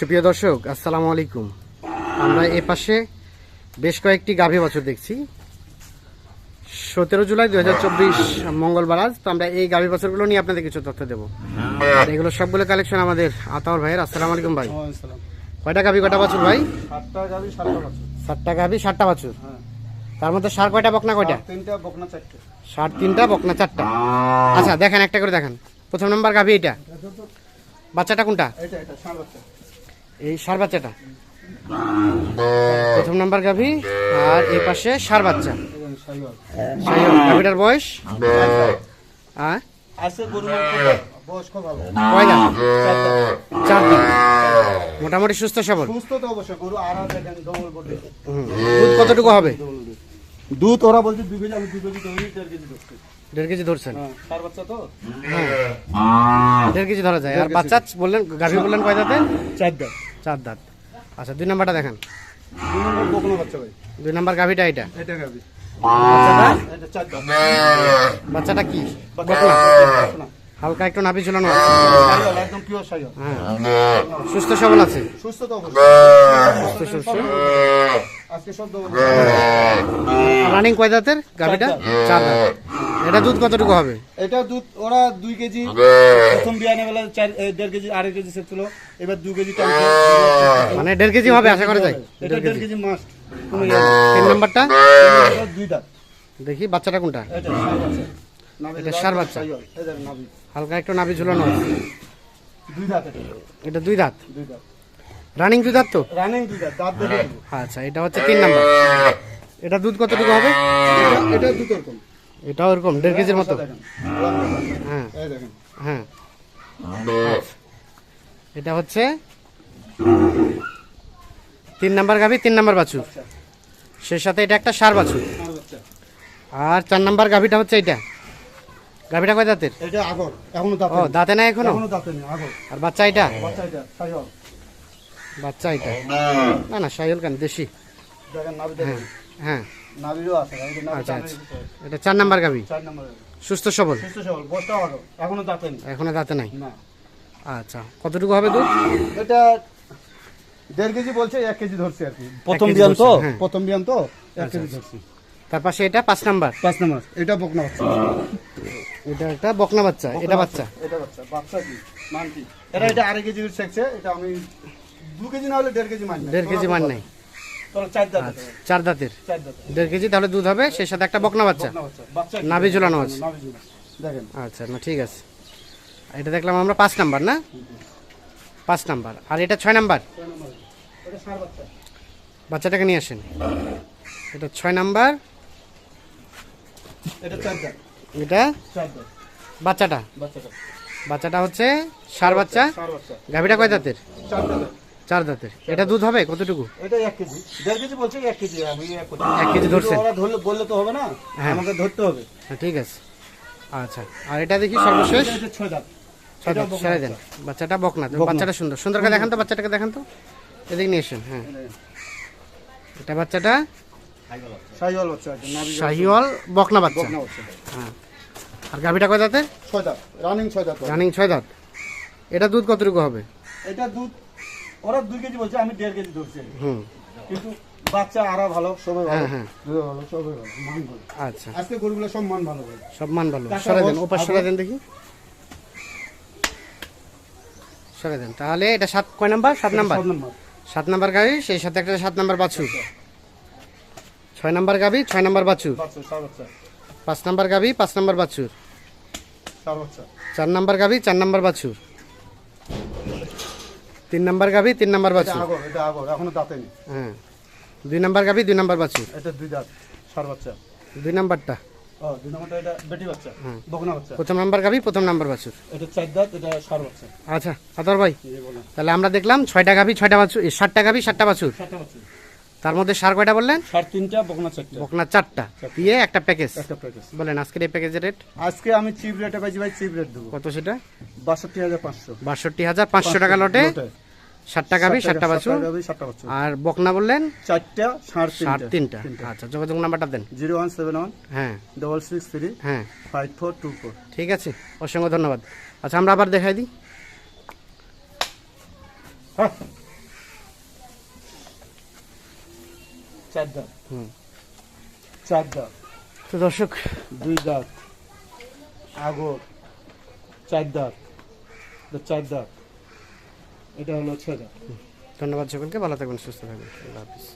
সুপ্রিয় দর্শক আসসালামু আলাইকুম। আমরা এ পাশে বেশ কয়েকটি গাভী বছর দেখছি। সতেরো জুলাই দু হাজার চব্বিশ মঙ্গলবার আজ তো আমরা এই গাভী বছরগুলো নিয়ে আপনাদের কিছু তথ্য দেবো। আর এগুলো সবগুলো কালেকশন আমাদের আতাউর ভাইয়ের। আসসালামু আলাইকুম ভাই। কয়টা গাভী কয়টা বছর ভাই? সাতটা গাভী সাতটা বছর। হ্যাঁ। তার মধ্যে সার কয়টা বকনা কয়টা? আর তিনটা বকনা সার তিনটা বকনা চারটা। আচ্ছা দেখেন একটা করে দেখেন। প্রথম নাম্বার গাভী এটা বাচ্চাটা কোনটা? এই সার বাচ্চাটা। প্রথম নাম্বার গাভি আর এই পাশে সার বাচ্চা। গাভীটার বয়স? দাঁত। চার দাঁত মোটামুটি সুস্থ সবল। দুধ কতটুকু হবে? দুধ ওরা বলছে দুই কেজি আমি দুই কেজি দেড় কেজি ধরছেন? হ্যাঁ বাচ্চা তো? দেড় কেজি ধরা যায়। আর বাচ্চা বললেন গাভী বললেন কয় দাঁতে। চারটা চার দাঁত। আচ্ছা দুই নাম্বারটা দেখেন। দুই নম্বর গাভীটা এটা। বাচ্চাটা? কি? হালকা একটু নাভি ঝুলানো সাইওয়াল হ্যাঁ। সুস্থ সবল আছে? সুস্থ সুস্থ রানিং কয় দাঁতের গাভীটা? চার দাঁত। এটা দুধ কতটুকু হবে? এটা দুধ ওরা দুই কেজি প্রথম বিয়ানে বেলা চার দেড় কেজি আড়াই কেজি সেট ছিল এবার দু কেজি মানে দেড় কেজি হবে আশা করা যায়? এটা দেড় কেজি। মাস্ট তিন নাম্বারটা? দুই দাঁত। দেখি বাচ্চাটা কোনটা? এটা ষাঁড় বাচ্চা। হালকা একটু নাভি ঝুলানো দুই দাঁত এটা, এটা দুই দাঁত? দুই দাঁত। রানিং দুই দাঁত তো? রানিং দুই দাঁত দাঁত দেখে আচ্ছা এটা হচ্ছে তিন নাম্বার। এটা দুধ কতটুকু হবে? এটা- দুধ এরকম। এটাও এরকম দেড় কেজির মতো। হ্যাঁ হ্যাঁ। এটা হচ্ছে তিন নাম্বার গাভি তিন নাম্বার বাছুর। আচ্ছা। সেই সাথে এটা একটা সার বাছুর। আর চার নাম্বার গাভিটা হচ্ছে এটা গাভিটা কয় দাঁতের? এটা আগর এখনও দাঁত ও দাঁতে না এখনও? এখনও নেই আগর। আর বাচ্চা এটা বাচ্চা এটা সাইওয়াল বাচ্চা এটা না না সাইল কেন? দেশি। দেখেন। হ্যাঁ। নাভিরও আছে আচ্ছা, আচ্ছা। এটা চার নাম্বার গাভি? চার নম্বর সুস্থ সবল? সুস্থ সবল। বসটাও আগর এখনও দাঁতে নেই। এখনও দাঁতে নাই? না। আচ্ছা কতটুকু হবে দুধ? এটা দেড় কেজি বলছে এক কেজি ধরছি আর কি। প্রথম বিয়ান তো? হ্যাঁ। প্রথম বিয়ান তো? এক কেজি ধরছি। তার পাশে এটা পাঁচ নাম্বার? পাঁচ নম্বর। এটা বকনা বাচ্চা। এটা একটা বকনা বাচ্চা এটা বাচ্চা? এটা বাচ্চা। বাচ্চা কি? মান কি? এটা এটা আড়াই কেজি শেখছে এটা আমি দু কেজি না হলে দেড় কেজি মান দেড় কেজি মান নাই। চার আচ্ছা চার দাঁতের। দেড় কেজি তাহলে দুধ হবে সেই সাথে একটা বকনা বাচ্চা। নাভি ঝুলানো আছে। দেখেন। আচ্ছা না ঠিক আছে। এটা দেখলাম আমরা পাঁচ নাম্বার না? পাঁচ নাম্বার। আর এটা ছয় নাম্বার? বাচ্চাটাকে নিয়ে আসেন। এটা ছয় নাম্বার। এটা বাচ্চাটা। বাচ্চাটা। হচ্ছে সার বাচ্চা। গাভিটা কয় দাঁতের। চার দাঁতের। এটা দুধ হবে? কতটুকু? এটা এক কেজি। দেড় কেজি বলছে এক কেজি আমি এক কেজি এক ওরা ধরলে বললে তো হবে না। হ্যাঁ। আমাকে ধরতে হবে। হ্যাঁ, ঠিক আছে। আচ্ছা। আর এটা দেখি সর্বশেষ। ছয় দাঁত। ছয় দাঁত, সেরে দেন বাচ্চাটা বকনা। বাচ্চাটা সুন্দর। সুন্দর করে দেখান তো বাচ্চাটাকে দেখান তো। এদিকে নিয়ে এসেন হ্যাঁ। এটা বাচ্চাটা? শাহিওয়াল বকনা বাচ্চা। হ্যাঁ। আর গাভিটা কয় দাঁতের? ছয় দাঁত। রানিং ছয় দাঁত রানিং ছয় দাঁত। এটা দুধ কতটুকু হবে? এটা দুধ ওরা দুই কেজি বলছে আমি দেড় কেজি ধরছি। কিন্তু বাচ্চা আরা ভালো সবাই ভালো। হ্যাঁ, হ্যাঁ। ভালো সবাই ভালো মান ভালো আচ্ছা। আজকে গরুগুলো সব মান ভালো ভাই। সব মান ভালো সরে দেন ওপাশ সরে দেন দেখি। সরে দেন। তাহলে এটা সাত কয় নাম্বার? সাত নাম্বার? সাত নম্বর গাড়ি সেই সাথে একটা সাত নাম্বার বাছুর। ছয় নাম্বার গাবি ছয় নাম্বার বাছুর। পাঁচ নাম্বার গাবি পাঁচ নাম্বার বাছুর। চার নাম্বার গাবি চার নাম্বার বাছুর। তিন নাম্বার গাবি তিন নাম্বার এটা আগর এখনও দাঁতে নেই। হ্যাঁ। দুই নাম্বার গাবি দুই নাম্বার বাছুর। এটা দুই দাঁত সার বাচ্চা। দুই নাম্বারটা। বাচ্চা প্রথম নাম্বার গাবি প্রথম নাম্বার বাছুর। আচ্ছা আদর ভাই তাহলে আমরা দেখলাম ছয়টা গাভি ছয়টা বাছুর গাভি বাছুর। তার মধ্যে সার কয়টা বললেন? তিনটা বকনা চারটা। বকনা চারটা। দিয়ে একটা প্যাকেজ। একটা প্যাকেজ। বলেন আজকের এই প্যাকেজের রেট? আজকে আমি চিপ রেটে পাইছি ভাই চিপ রেট দেবো। কত সেটা? বাষট্টি হাজার পাঁচশো। বাষট্টি হাজার পাঁচশো টাকা লটে। ষাটটা গাভি ষাটটা বাছুর। আর বকনা বললেন? চারটা সাড়ে তিনটা। আচ্ছা যোগাযোগ নাম্বারটা দেন। জিরো ওয়ান সেভেন ওয়ান হ্যাঁ। ডবল সিক্স থ্রি হ্যাঁ। Five four two four. ঠিক আছে অসংখ্য ধন্যবাদ। আচ্ছা আমরা আবার দেখাই দিই। চার দাঁত। হুম। চার দাঁত। তো দর্শক দুই দাঁত। আগর। চার দাঁত। চার দাঁত। এটা হলো ছয় ধন্যবাদ সকলকে ভালো থাকবেন সুস্থ থাকবেন। আল্লাহ হাফিজ।